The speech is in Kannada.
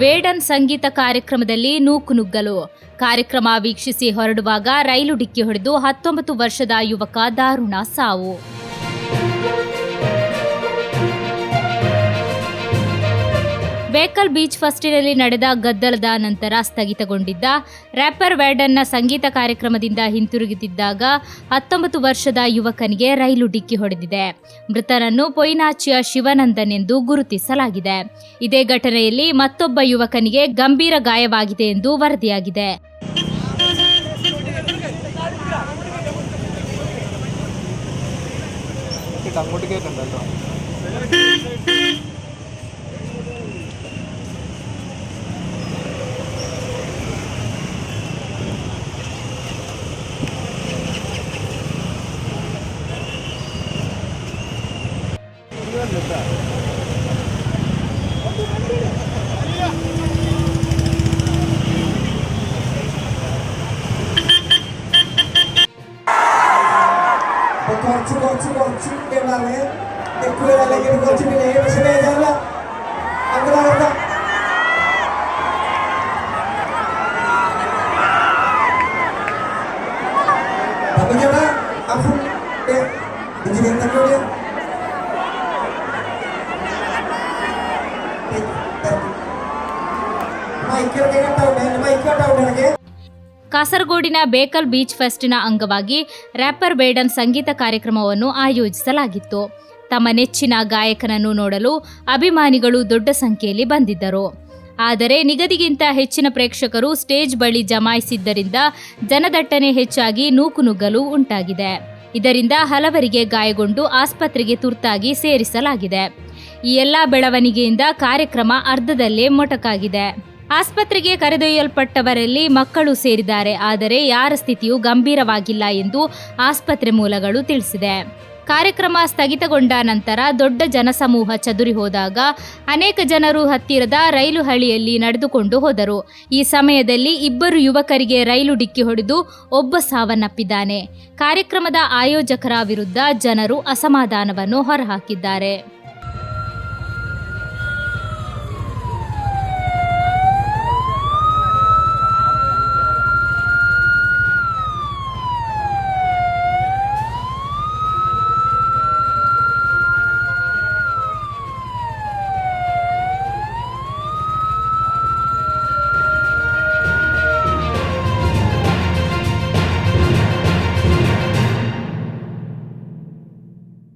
ಬೇಡನ್ ಸಂಗೀತ ಕಾರ್ಯಕ್ರಮದಲ್ಲಿ ನೂಕುನುಗ್ಗಲು ಕಾರ್ಯಕ್ರಮ ವೀಕ್ಷಿಸಿ ಹೊರಡುವಾಗ ರೈಲು ಡಿಕ್ಕಿ ಹೊಡೆದು ಹತ್ತೊಂಬತ್ತು ವರ್ಷದ ಯುವಕ ದಾರುಣ ಸಾವು. ಬೇಕಲ್ ಬೀಚ್ ಫಸ್ಟಿನಲ್ಲಿ ನಡೆದ ಗದ್ದಲದ ನಂತರ ಸ್ಥಗಿತಗೊಂಡಿದ್ದ ರ್ಯಾಪರ್ ವ್ಯಾಡನ್ನ ಸಂಗೀತ ಕಾರ್ಯಕ್ರಮದಿಂದ ಹಿಂತಿರುಗುತ್ತಿದ್ದಾಗ ಹತ್ತೊಂಬತ್ತು ವರ್ಷದ ಯುವಕನಿಗೆ ರೈಲು ಡಿಕ್ಕಿ ಹೊಡೆದಿದೆ. ಮೃತನನ್ನು ಪೊಯ್ನಾಚಿಯ ಶಿವನಂದನ್ ಎಂದು ಗುರುತಿಸಲಾಗಿದೆ. ಇದೇ ಘಟನೆಯಲ್ಲಿ ಮತ್ತೊಬ್ಬ ಯುವಕನಿಗೆ ಗಂಭೀರ ಗಾಯವಾಗಿದೆ ಎಂದು ವರದಿಯಾಗಿದೆ. കുറച്ച് കുറച്ച് കുറച്ച് കുട്ടികളാണ് തെക്കുകൾ അല്ലെങ്കിൽ കുറച്ച് പിന്നെ പക്ഷെ ബേജാറില്ല അങ്ങനെ അങ്ങനെ അപ്പൊ ഞമ്മ അപ്പൊ ഇതിന് എന്തൊക്കെ മൈക്കൊക്കെ ಕಾಸರಗೋಡಿನ ಬೇಕಲ್ ಬೀಚ್ ಫೆಸ್ಟಿನ ಅಂಗವಾಗಿ ರ್ಯಾಪರ್ ಬೇಡನ್ ಸಂಗೀತ ಕಾರ್ಯಕ್ರಮವನ್ನು ಆಯೋಜಿಸಲಾಗಿತ್ತು. ತಮ್ಮ ನೆಚ್ಚಿನ ಗಾಯಕನನ್ನು ನೋಡಲು ಅಭಿಮಾನಿಗಳು ದೊಡ್ಡ ಸಂಖ್ಯೆಯಲ್ಲಿ ಬಂದಿದ್ದರು. ಆದರೆ ನಿಗದಿಗಿಂತ ಹೆಚ್ಚಿನ ಪ್ರೇಕ್ಷಕರು ಸ್ಟೇಜ್ ಬಳಿ ಜಮಾಯಿಸಿದ್ದರಿಂದ ಜನದಟ್ಟಣೆ ಹೆಚ್ಚಾಗಿ ನೂಕುನುಗ್ಗಲು ಉಂಟಾಗಿದೆ. ಇದರಿಂದ ಹಲವರಿಗೆ ಗಾಯಗೊಂಡು ಆಸ್ಪತ್ರೆಗೆ ತುರ್ತಾಗಿ ಸೇರಿಸಲಾಗಿದೆ. ಈ ಎಲ್ಲ ಬೆಳವಣಿಗೆಯಿಂದ ಕಾರ್ಯಕ್ರಮ ಅರ್ಧದಲ್ಲೇ ಮೊಟಕಾಗಿದೆ. ಆಸ್ಪತ್ರೆಗೆ ಕರೆದೊಯ್ಯಲ್ಪಟ್ಟವರಲ್ಲಿ ಮಕ್ಕಳು ಸೇರಿದ್ದಾರೆ. ಆದರೆ ಯಾರ ಸ್ಥಿತಿಯು ಗಂಭೀರವಾಗಿಲ್ಲ ಎಂದು ಆಸ್ಪತ್ರೆ ಮೂಲಗಳು ತಿಳಿಸಿದೆ. ಕಾರ್ಯಕ್ರಮ ಸ್ಥಗಿತಗೊಂಡ ನಂತರ ದೊಡ್ಡ ಜನಸಮೂಹ ಚದುರಿ ಹೋದಾಗ ಅನೇಕ ಜನರು ಹತ್ತಿರದ ರೈಲು ಹಳಿಯಲ್ಲಿ ನಡೆದುಕೊಂಡು ಹೋದರು. ಈ ಸಮಯದಲ್ಲಿ ಇಬ್ಬರು ಯುವಕರಿಗೆ ರೈಲು ಡಿಕ್ಕಿ ಹೊಡೆದು ಒಬ್ಬ ಸಾವನ್ನಪ್ಪಿದ್ದಾನೆ. ಕಾರ್ಯಕ್ರಮದ ಆಯೋಜಕರ ವಿರುದ್ಧ ಜನರು ಅಸಮಾಧಾನವನ್ನು ಹೊರಹಾಕಿದ್ದಾರೆ.